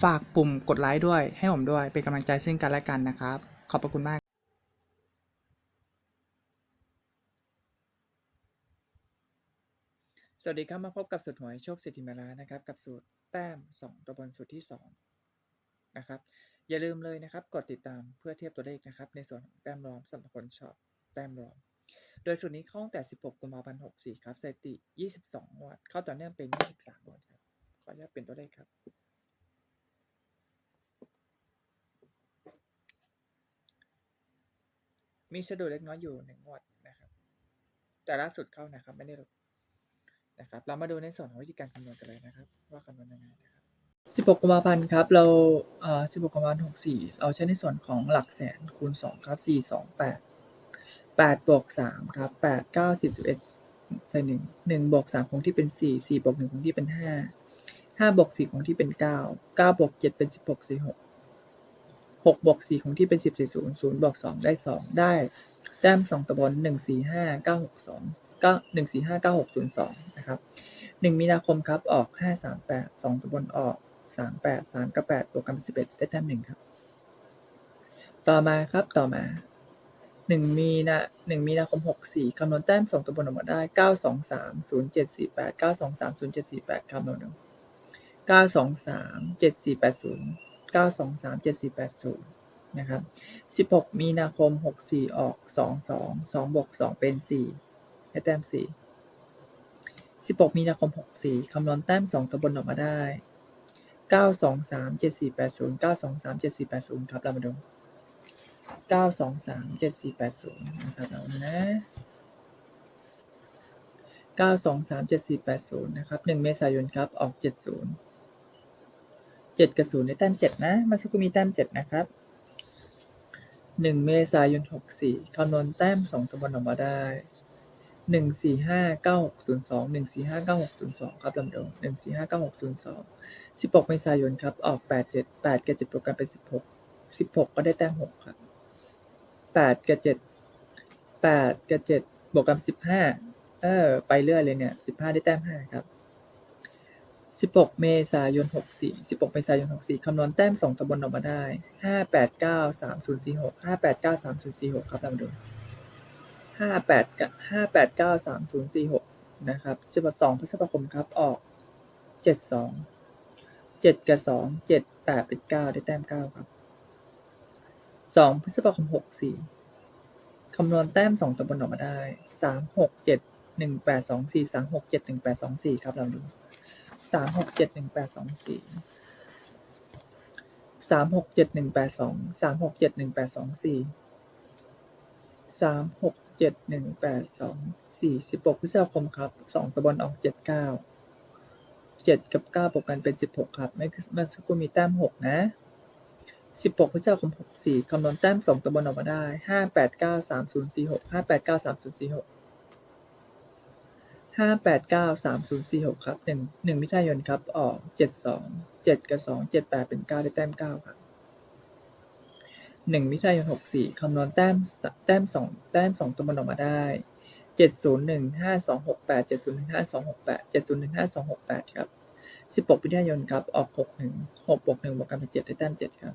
ฝากปุ่มกดไลค์ด้วย ให้ผมด้วย เป็นกำลังใจซึ่งกันและกันนะครับ ขอบพระคุณมากสวัสดีครับ มาพบกับสูตรหวยโชคสิทธิมาลานะครับ กับสูตรแต้ม 2 ตัวบนสูตรที่ 2 นะครับ อย่าลืมเลยนะครับ กดติดตามเพื่อเทียบตัวเลขนะครับ ในส่วนของแต้มรอมสำหรับคนชอบแต้มรอมโดยสูตรนี้เข้าตั้งแต่ 16 กุมภาพันธ์64 ครับสถิติ 22 งวัดเข้าต่อเนื่องเป็น 23 งวดครับ ขออนุญาตเป็นตัวเลขครับ มีสะดุดเล็กน้อยอยู่หนึ่งงวดนะครับ แต่ล่าสุดเข้านะครับ ไม่ได้ลดนะครับ เรามาดูในส่วนของวิธีการคำนวณกันเลยนะครับ ว่าคำนวณยังไงนะครับ 16กุมภาพันธ์ครับ เราเอ่อ16กุมภาพันธ์64 เราใช้ในส่วนของหลักแสนคูณ 2 ครับ 4 2 8 8บวก3ครับ 8 9 10 11ใส่1 1บวก3คงที่เป็น 4 4บวก1คงที่เป็น 5 5บวก4คงที่เป็น 9 9บวก7เป็น 16 4 หกบวกสี่ของที่เป็นสิบสี่ศูนย์ศูนย์บวกสองได้สองได้ แต้มสองตะบนหนึ่งสี่ห้าเก้าหกสองเก้าหนึ่งสี่ห้าเก้าหกศูนย์สองนะครับหนึ่งมีนาคมครับออกห้าสามแปดสองตะบนออกสามแปดสามกับแปดบวกกันนสิบเอ็ดได้แต้มหนึ่งครับ ต่อมาครับต่อมาหนึ่งมีนาหนึ่งมีนาคมหกสี่คำนวณแต้มสองตะบนออกมาได้เก้าสองสามศูนย์เจ็ดสี่แปดเก้าสองสามศูนย์เจ็ดสี่แปดคำนวณเก้าสองสามเจ็ดสี่แปดศูนย์ 9 2 3 7 4 8 0นะครับ16มีนาคม64ออก2 2 2บวก2เป็น4ได้แต้ม4 16มีนาคม64คำนวณแต้ม2ตัวบนออกมาได้9 2 3 7 4 8 0 9 2 3 7 4 8 0ครับเรามาดู9 2 3 7 4 8 0นะครับเรานะ9 2 3 7 4 8 0นะครับ1เมษายนครับออก70 70 7กับ0ได้แต้ม7นะ มาสกครู่มีแต้ม7นะครับ1เมษายน64คำนวณแต้ม2ตัวบนออกมาได้หนึ่งสี่ห้าเก้าหกศูนย์สองหนึ่งสี่ห้าเก้าหกศูนย์สองครับลำดงหนึ่งสี่ห้าเก้าหกศูนย์สองสิบหกเมษายนครับออกแปดเจ็ดแปดกับเจ็ดบวกกันเป็นสิบหกสิบหกก็ได้แต้มหกครับแปดกับเจ็ดแปดกับเจ็ดบวกกันสิบห้าเออ ไปเรื่อยเลยเนี่ยสิบห้าได้แต้มห้าครับ สิบหกเมษายนหกสี่สิบหกเมษายนหกสี่คำนวณแต้มสองตะบนออกมาได้ห้าแปดเก้าสามศูนย์สี่หกห้าแปดเก้าสามศูนย์สี่หกครับลำดงห้าแปดห้าแปดเก้าสามศูนย์สี่หกนะครับสิบสองพฤษภาคมครับ ออกเจ็ดสองเจ็ดกับสองเจ็ดแปดเป็นเก้าได้แต้มเก้าครับสองพฤษภาคมหกสี่คำนวณแต้มสองตัวบนออกมาได้สามหกเจ็ดหนึ่งแปดสองสี่สามหกเจ็ดหนึ่งแปดสองสี่ครับเราดู สามหกเจ็ดหนึ่งแปดสองสี่สามหกเจ็ดหนึ่งแปดสองสามหกเจ็ดหนึ่งแปดสองสี่สามหกเจ็ดหนึ่งแปดสองสี่สิบหกพฤษภาคมครับสองตะบนออกเจ็ดเก้าเจ็ดกับเก้าบวกกันเป็นสิบหกครับไม่มันสักครู่มีแต้มหกนะสิบหกพฤษภาคมหกสี่คำนวณแต้มสองตะบนออกมาได้ห้าแปดเก้าสามศูนย์สี่หกห้าแปดเก้าสามศูนย์สี่หก ห้าแปดเก้าสามศูนย์สี่หกครับหนึ่งหนึ่งมิถุนายนครับ ออกเจ็ดสองเจ็ดกับสองเจ็ดแปดเป็นเก้าได้แต้มเก้าครับหนึ่งมิถุนายนหกสี่คำนวณแต้มแต้มสองแต้มสองตัวมันออกมาได้เจ็ดศูนย์หนึ่งห้าสองหกแปดเจ็ดศูนย์หนึ่งห้าสองหกแปดเจ็ดศูนย์หนึ่งห้าสองหกแปดครับสิบหกมิถุนายนครับ ออกหกหนึ่งหกบวกหนึ่งบวกกันเป็นเจ็ดได้แต้มเจ็ดครับ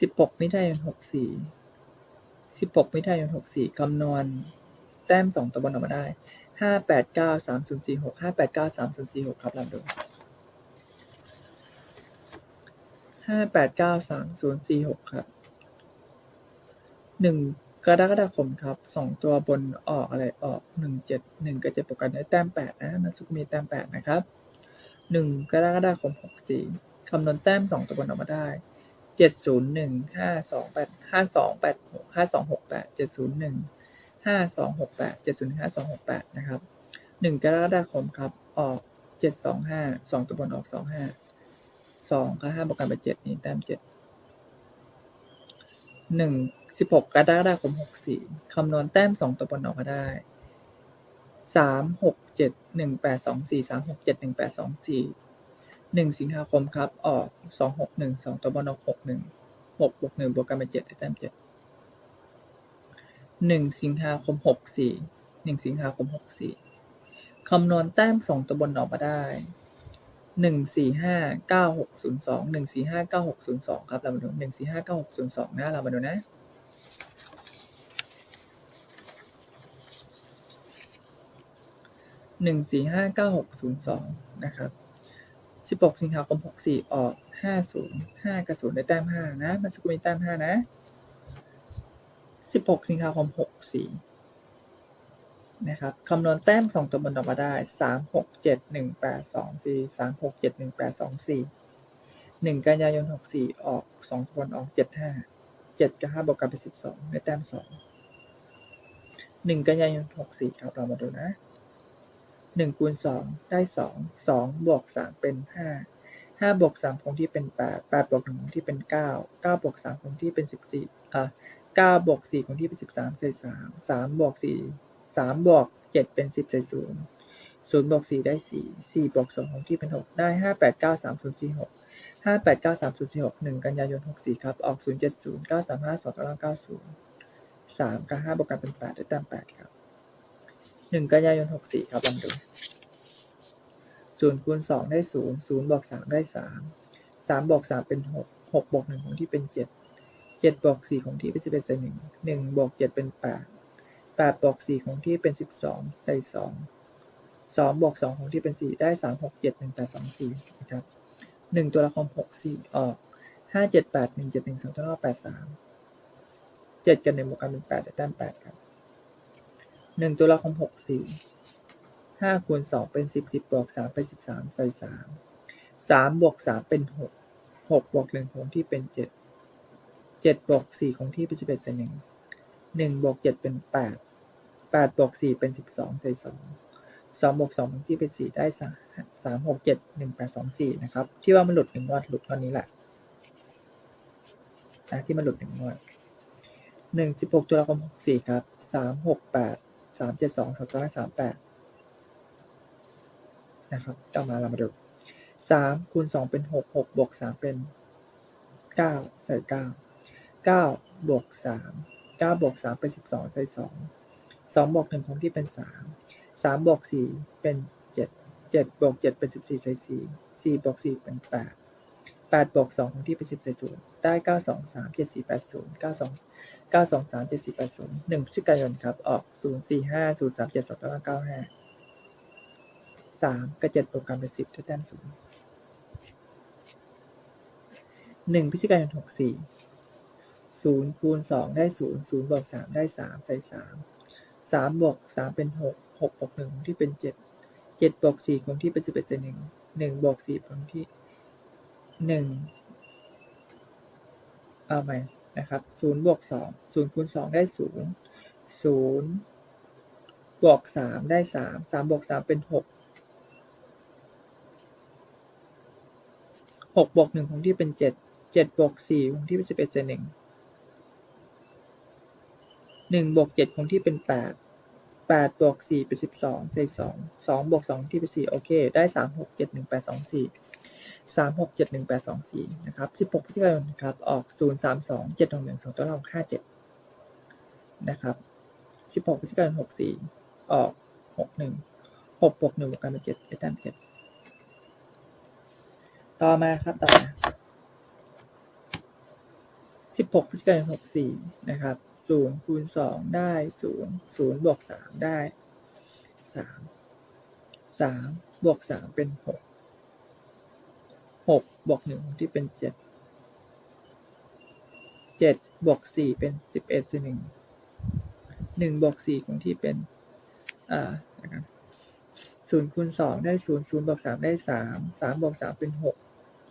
สิบหกมิถุนายนหกสี่สิบหกมิถุนายนหกสี่คำนวณ แต้มสองตัวบนออกมาได้ห้าแปดเก้าสามศูนย์สี่หกห้าแปดเก้าสามศูนย์สี่หกครับลำดูห้าแปดเก้าสามศูนย์สี่หกครับหนึ่งกรกฎาคมครับสองตัวบนออกอะไรออกหนึ่งเจ็ดหนึ่งกับเจ็ดบวกกันได้แต้มแปดนะมันสุกมีแต้มแปดนะครับหนึ่งกรกฎาคมหกสี่คำนวณแต้มสองตัวบนออกมาได้เจ็ดศูนย์หนึ่งห้าสองแปดห้าสองแปดหกห้าสองหกแปดเจ็ดศูนย์หนึ่ง ห้าสองหกแปดเจ็ดศูนย์ห้าสองหกแปดนะครับหนึ่งกรกฎาคมครับ ออกเจ็ดสองห้าสองตัวบนออกสองห้าสองกับห้าบวกกันเป็นเจ็ดนี่แต้มเจ็ดหนึ่งสิบหกกรกฎาคมหกสี่คำนวณแต้มสองตัวบนออกมาได้สามหกเจ็ดหนึ่งแปดสองสี่สามหกเจ็ดหนึ่งแปดสองสี่หนึ่งสิงหาคมครับ ออกสองหกหนึ่งสองตัวบนออกหกหนึ่งหกบวกหนึ่งบวกกันเป็นเจ็ดได้แต้มเจ็ด หนึ่งสิงหาคมหกสี่ หนึ่งสิงหาคมหกสี่คำนวณแต้มสองตัวบนออกมาได้หนึ่งสี่ห้าเก้าหกศูนย์สองหนึ่งสี่ห้าเก้าหกศูนย์สองครับเรามาดูหนึ่งสี่ห้าเก้าหกศูนย์สองนะเรามาดูนะหนึ่งสี่ห้าเก้าหกศูนย์สองนะครับสิบหกสิงหาคมหกสี่ออกห้าศูนย์ห้ากระสุนได้แต้มห้านะมันสกุลมีแต้มห้านะ สิบหกสิงหาคมหกสี่นะครับคำนวณแต้มสองตัวบนออกมาได้สามหกเจ็ดหนึ่งแปดสองสี่สามหกเจ็ดหนึ่งแปดสองสี่หนึ่งกันยายนหกสี่ออกสองตัวบนออกเจ็ดห้าเจ็ดกับห้าบวกกันเป็นสิบสองได้แต้มสองหนึ่งกันยายนหกสี่ครับ เรามาดูนะหนึ่งคูณสองได้สองสองบวกสามเป็นห้าห้าบวกสามคงที่เป็นแปดแปดบวกหนึ่งคงที่เป็นเก้าเก้าบวกสามคงที่เป็นสิบสี่อะ เก้าบวกสี่คงที่เป็นสิบสามใส่สามสามบวกสี่สามบวกเจ็ดเป็นสิบใส่ศูนย์ศูนย์บวกสี่ได้สี่สี่บวกสองคงที่เป็นหกได้ห้าแปดเก้าสามศูนย์สี่หกห้าแปดเก้าสามศูนย์สี่หกหนึ่งกันยายนหกสี่ครับออกศูนย์เจ็ดศูนย์เก้าสามห้าสองเก้าเก้าศูนย์สามกับห้าบวกกันเป็นแปดได้ต้มแปดครับหนึ่งกันยายนหกสี่ครับลองดูศูนย์คูณสองได้ศูนย์ศูนย์บวกสามได้สามสามบวกสามเป็นหกหกบวกหนึ่งของที่เป็นเจ็ด เจ็ดบวกสี่ของที่เป็นสิบเอ็ดใส่หนึ่งหนึ่งบวกเจ็ดเป็นแปดแปดบวกสี่ของที่เป็นสิบสองใส่สองสองบวกสองของที่เป็นสี่ได้สามหกเจ็ดหนึ่งแปดสองสี่นะครับหนึ่งตัวละครหกสี่ออกห้าเจ็ดแปดหนึ่งเจ็ดหนึ่งสองตัวละแปดสามเจ็ดกันหนึ่งบวกกันเป็นแปดได้แต้มแปดครับหนึ่งตัวละครหกสี่ห้าคูณสองเป็นสิบสิบบวกสามเป็นสิบสามใส่สามสามบวกสามเป็นหกหกบวกหนึ่งคงที่เป็นเจ็ด เจ็ดบวกสี่คงที่เป็นสิบเอ็ดใส่หนึ่งหนึ่งบวกเจ็ดเป็นแปดแปดบวกสี่เป็นสิบสองใส่สองสองบวกสองคงที่เป็นสี่ได้สามหกเจ็ดหนึ่งแปดสองสี่นะครับ ที่ว่ามันหลุดหนึ่งงวดหลุดตอนนี้แหละนะที่มันหลุดหนึ่งงวดหนึ่งสิบหกตัวละครหกสี่ครับสามหกแปดสามเจ็ดสองสองร้อยสามแปดนะครับต่อมาเรามาดูสามคูณสองเป็นหกหกบวกสามเป็นเก้าใส่เก้า เก้าบวกสามเก้าบวกสามเป็นสิบสองใส่สองสองบวกหนึ่งคงที่เป็นสามสามบวกสี่เป็นเจ็ดเจ็ดบวกเจ็ดเป็นสิบสี่ใส่สี่สี่บวกสี่เป็นแปดแปดบวกสองคงที่เป็นสิบใส่ศูนย์ได้เก้าสองสามเจ็ดสี่แปดศูนย์เก้าสองเก้าสองสามเจ็ดสี่แปดศูนย์หนึ่งพฤศจิกายนครับออกศูนย์สี่ห้าศูนย์สามเจ็ดสองเก้าเก้าห้าสามกับเจ็ดบวกกันเป็นสิบได้แต้มศูนย์หนึ่งพฤศจิกายนหกสี่ ศูนย์คูณสองได้ศูนย์ศูนย์บวกสามได้สามใส่สามสามบวกสามเป็นหกหกบวกหนึ่งที่เป็นเจ็ดเจ็ดบวกสี่คงที่เป็นสิบเอ็ดใส่หนึ่งหนึ่งบวกสี่คงที่หนึ่งเอาใหม่นะครับศูนย์บวกสองศูนย์คูณสองได้ศูนย์ศูนย์บวกสามได้สามสามบวกสามเป็นหกหกบวกหนึ่งคงที่เป็นเจ็ดเจ็ดบวกสี่คงที่เป็นสิบเอ็ดใส่หนึ่ง หนึ่งบวกเจ็ดคงที่เป็นแปดแปดบวกสี่เป็นสิบสองใส่สองสองบวกสองที่เป็นสี่โอเค ได้สามหกเจ็ดหนึ่งแปดสองสี่สามหกเจ็ดหนึ่งแปดสองสี่นะครับสิบหกพฤศจิกายนครับออกศูนย์สามสองเจ็ดหนึ่งหนึ่งสองตัวเราห้าเจ็ดนะครับสิบหกพฤศจิกายนหกสี่ออกหกหนึ่งหกบวกหนึ่งบวกกันเป็นเจ็ดได้แต้มเจ็ดต่อมาครับต่อมาสิบหกพฤศจิกายนหกสี่นะครับ ศูนย์คูณสองได้ศูนย์ศูนย์บวกสามได้สามสามบวกสามเป็นหกหกบวกหนึ่งที่เป็นเจ็ดเจ็ดบวกสี่เป็นสิบเอ็ดส่วนหนึ่งหนึ่งบวกสี่คงที่เป็นอ่านะครับศูนย์คูณสองได้ศูนย์ศูนย์บวกสามได้สามสามบวกสามเป็นหก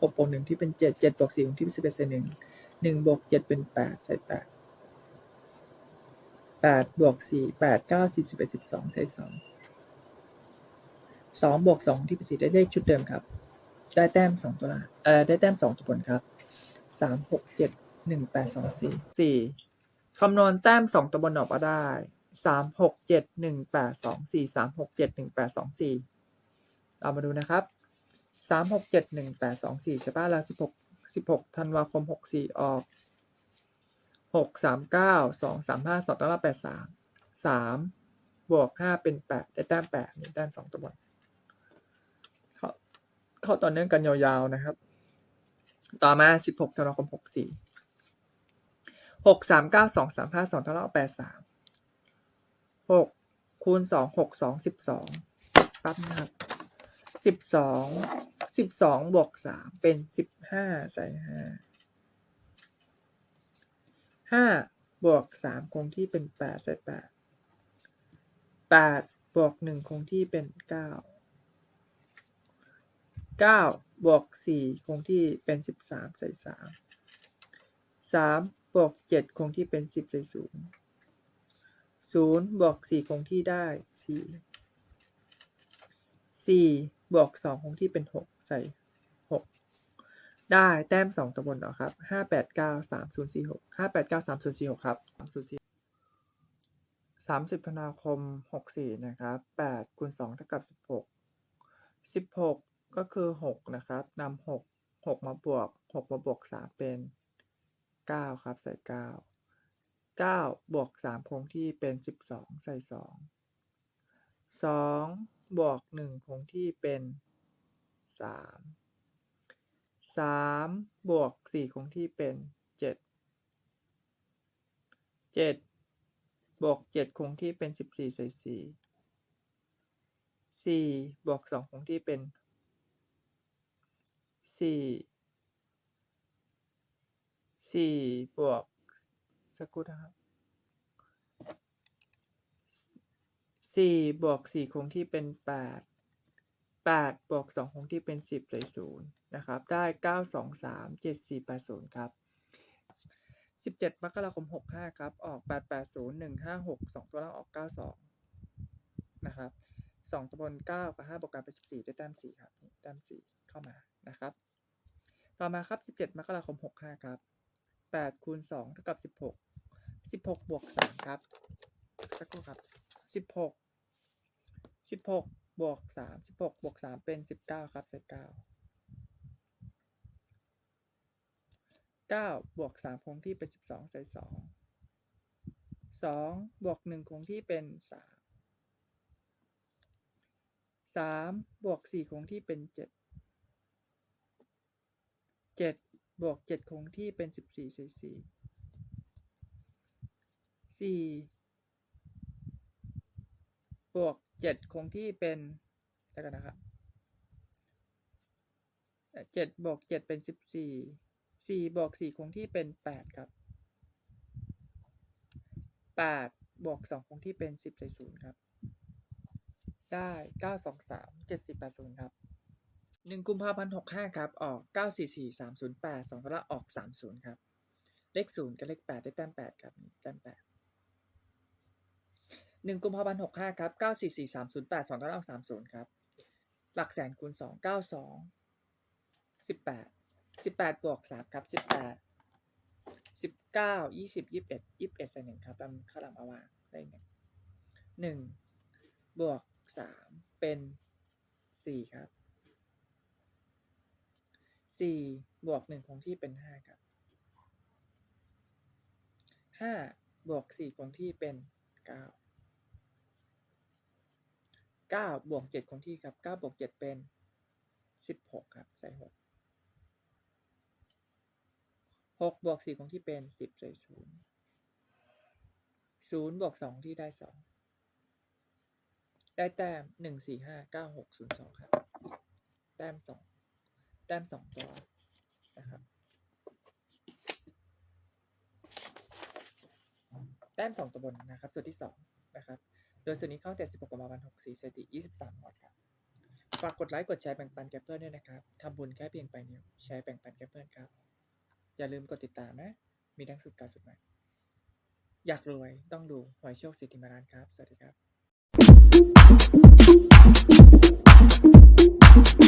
หกบวกหนึ่งที่เป็นเจ็ดเจ็ดบวกสี่คงที่เป็นสิบเอ็ดใส่หนึ่งหนึ่งบวกเจ็ดเป็นแปดใส่แปด แปดบวกสี่แปดเก้าสิบสิบเอ็ดสิบสองใส่สองสองบวกสองที่เป็นสีได้เลขชุดเดิมครับ ได้แต้มสองตัวละเอ่อได้แต้มสองตัวบนครับสามหกเจ็ดหนึ่งแปดสองสี่สี่คำนวณแต้มสองตัวบนออกมาได้สามหกเจ็ดหนึ่งแปดสองสี่สามหกเจ็ดหนึ่งแปดสองสี่เรามาดูนะครับสามหกเจ็ดหนึ่งแปดสองสี่ใช่ป่ะแล้วสิบหกสิบหกธันวาคมหกสี่ออก หกสามเก้าสองสามห้าสองตัวละแปดสามสามบวกห้าเป็นแปดได้แต้มแปดนี่แต้มสองตัวบนเข้าเข้าต่อเนื่องกันยาวๆนะครับ ต่อมา16ธันวาคม64 6 3 9 2 3 5 2เท่ากับ83 6คูณ2 6 2 12ปั๊บนะครับ12 12บวก3เป็น15ใส่ 5 5บวก3คงที่เป็น8ใส่8 8บวก1คงที่เป็น9เก้าบวกสี่คงที่เป็นสิบสามใส่สามสามบวกเจ็ดคงที่เป็นสิบใส่ศูนย์ศูนย์บวกสี่คงที่ได้สี่สี่บวกสองคงที่เป็นหกใส่หก ได้แต้มสองตัวบนเหรอครับห้าแปดเก้าสามศูนย์สี่หกห้าแปดเก้าสามศูนย์สี่หกครับสามศูนย์สี่สามสิบธันวาคมหกสี่นะครับแปดคูณสองเท่ากับสิบหกสิบหกก็คือหกนะครับนำหกหกมาบวกหกมาบวกสามเป็นเก้าครับใส่เก้าเก้าบวกสามคงที่เป็นสิบสองใส่สองสองบวกหนึ่งคงที่เป็นสาม สามบวกสี่คงที่เป็นเจ็ดเจ็ดบวกเจ็ดคงที่เป็นสิบสี่ใส่สี่สี่บวกสองคงที่เป็นสี่สี่บวกสักครู่นะครับสี่บวกสี่คงที่เป็นแปด แปดบวกสองคงที่เป็นสิบใส่ศูนย์นะครับ ได้เก้าสองสามเจ็ดสี่แปดศูนย์ครับสิบเจ็ดมกราคมหกห้าครับ ออกแปดแปดศูนย์หนึ่งห้าหกสองตัวล่างออกเก้าสองนะครับสองตัวบนเก้ากับห้าบวกกันเป็นสิบสี่ได้แต้มสี่ครับแต้มสี่เข้ามานะครับ ต่อมาครับสิบเจ็ดมกราคมหกห้าครับแปดคูณสองเท่ากับสิบหกสิบหกบวกสามครับ สักครู่ครับสิบหกสิ บวกสามสิบหกบวกสามเป็นสิบเก้าครับใส่เก้าเก้าบวกสามคงที่เป็นสิบสองใส่สองสองบวกหนึ่งคงที่เป็นสามสามบวกสี่คงที่เป็นเจ็ดเจ็ดบวกเจ็ดคงที่เป็นสิบสี่ใส่สี่สี่บวก เจ็ดคงที่เป็นแล้วกันนะครับเจ็ดบวกเจ็ดเป็นสิบสี่สี่บวกสี่คงที่เป็นแปดครับแปดบวกสองคงที่เป็นสิบใส่ศูนย์ครับ ได้เก้าสองสามเจ็ดสิบแปดศูนย์ครับหนึ่งกุมภาพันธ์หกห้าครับ ออกเก้าสี่สี่สามศูนย์แปดสองตัวละออกสามศูนย์ครับ เลขศูนย์กับเลขแปดได้แต้มแปดครับแต้มแปด หนึ่งกุมภาพันธ์หกห้าครับเก้าสี่สี่สามศูนย์แปดสองตัวละออกสามศูนย์ครับ หลักแสนคูณสองเก้าสองสิบแปดสิบแปดบวกสามครับสิบแปดสิบเก้ายี่สิบยี่สิบเอ็ดยี่สิบเอ็ดใส่หนึ่งครับลำข้าวหลามเอาวางได้หนึ่งหนึ่งบวกสามเป็นสี่ครับสี่บวกหนึ่งคงที่เป็นห้าครับห้าบวกสี่คงที่เป็นเก้า เก้าบวกเจ็ดคงที่ครับเก้าบวกเจ็ดเป็นสิบหกครับ ใส่หกหกบวกสี่คงที่เป็นสิบใส่ศูนย์ศูนย์บวกสองที่ได้สองได้แต้มหนึ่งสี่ห้าเก้าหกศูนย์สองครับ แต้มสองแต้มสองตัวนะครับ แต้มสองตัวบนนะครับ ส่วนที่สองนะครับ โดยสูตนี้เข้าแต่ 16กุมภาวันธ์64สถิติ 23หมดครับ ฝากกดไลค์กดแชร์แบ่งปันแก่เพื่อนด้วยนะครับทำบุญแค่เพียงไปนิ้วแชร์แบ่งปันแก่เพื่อนครับ อย่าลืมกดติดตามนะ มีทั้งสุดการสุดใหม่ อยากรวยต้องดูหวยโชคสิทธิมารานครับ สวัสดีครับ